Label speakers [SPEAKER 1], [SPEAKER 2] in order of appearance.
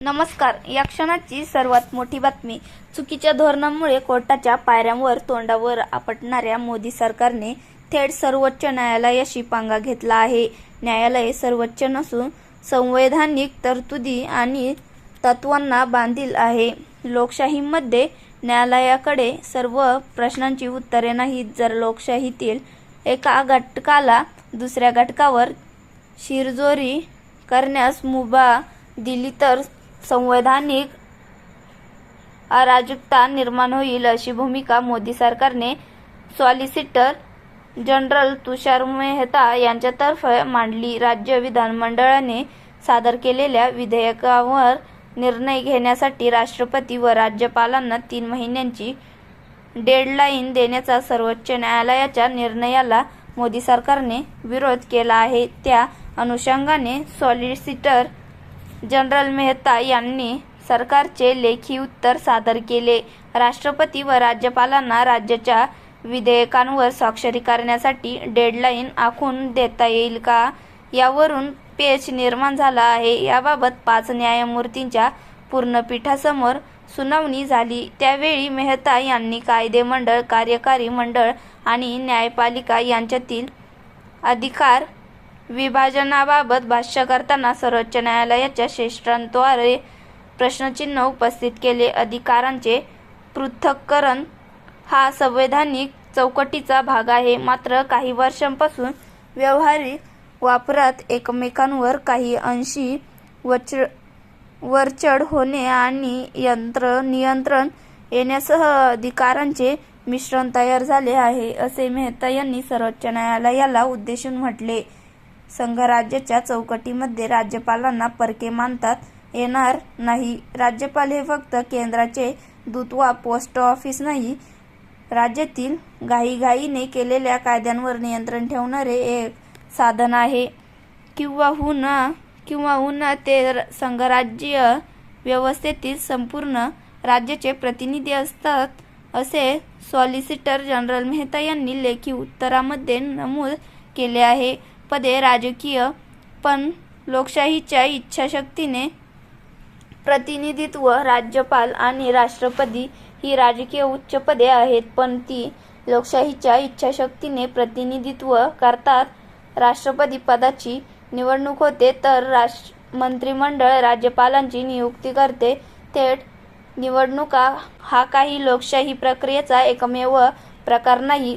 [SPEAKER 1] नमस्कार. या क्षणाची सर्वात मोठी बातमी. चुकीच्या धोरणामुळे कोर्टाच्या पायऱ्यांवर तोंडावर आपटणाऱ्या मोदी सरकारने थेट सर्वोच्च न्यायालयाशी पांगा घेतला आहे. न्यायालय सर्वोच्च नसून संवैधानिक तरतुदी आणि तत्वांना बांधील आहे. लोकशाहीमध्ये न्यायालयाकडे सर्व प्रश्नांची उत्तरे नाहीत. जर लोकशाहीतील एका घटकाला दुसऱ्या घटकावर शिरजोरी करण्यास मुभा दिली तर संवैधानिक अराजकता निर्माण होईल अशी भूमिका मोदी सरकारने सॉलिसिटर जनरल तुषार मेहता यांच्यातर्फे मांडली. राज्य विधानमंडळाने सादर केलेल्या विधेयकावर निर्णय घेण्यासाठी राष्ट्रपती व राज्यपालांना तीन महिन्यांची डेडलाईन देण्याचा सर्वोच्च न्यायालयाच्या निर्णयाला मोदी सरकारने विरोध केला आहे. त्या अनुषंगाने सॉलिसिटर जनरल मेहता यांनी सरकारचे लेखी उत्तर सादर केले. राष्ट्रपती व राज्यपालांना राज्याच्या विधेयकांवर स्वाक्षरी करण्यासाठी डेडलाईन आखून देता येईल का? यावरून पेच निर्माण झाला आहे. याबाबत पाच न्यायमूर्तींच्या पूर्णपीठासमोर सुनावणी झाली. त्यावेळी मेहता यांनी कायदेमंडळ कार्यकारी मंडळ आणि न्यायपालिका यांच्यातील अधिकार विभाजनाबाबत भाष्य करताना सर्वोच्च न्यायालयाच्या श्रेष्ठांद्वारे प्रश्नचिन्ह उपस्थित केले. अधिकारांचे पृथक्करण हा संवैधानिक चौकटीचा भाग आहे. मात्र काही वर्षांपासून व्यवहारिक वापरात एकमेकांवर काही अंशी वच वरचढ होणे आणि यंत्र नियंत्रण येण्यासह अधिकारांचे मिश्रण तयार झाले आहे असे मेहता यांनी सर्वोच्च न्यायालयाला उद्देशून म्हटले. संघराज्याच्या चौकटीमध्ये राज्यपालांना परके मानतात. येणार नाही. राज्यपाल हे फक्त केंद्राचे दूत वा पोस्ट ऑफिस नाही. राज्यातील घाईघाईने केलेल्या कायद्यांवर नियंत्रण ठेवणारे एक साधन आहे. किंवा हुना किंवा हुना ते संघराज्य व्यवस्थेतील संपूर्ण राज्याचे प्रतिनिधी असतात असे सॉलिसिटर जनरल मेहता यांनी लेखी उत्तरामध्ये नमूद केले आहे. पदे राजकीय पण लोकशाहीच्या इच्छाशक्तीने प्रतिनिधित्व राज्यपाल आणि राष्ट्रपती ही राजकीय उच्च पदे आहेत पण ती लोकशाहीच्या इच्छाशक्तीने प्रतिनिधित्व करतात. राष्ट्रपती पदाची निवडणूक होते तर राष्ट्र मंत्रिमंडळ राज्यपालांची नियुक्ती करते. थेट निवडणुका हा काही लोकशाही प्रक्रियेचा एकमेव प्रकार नाही.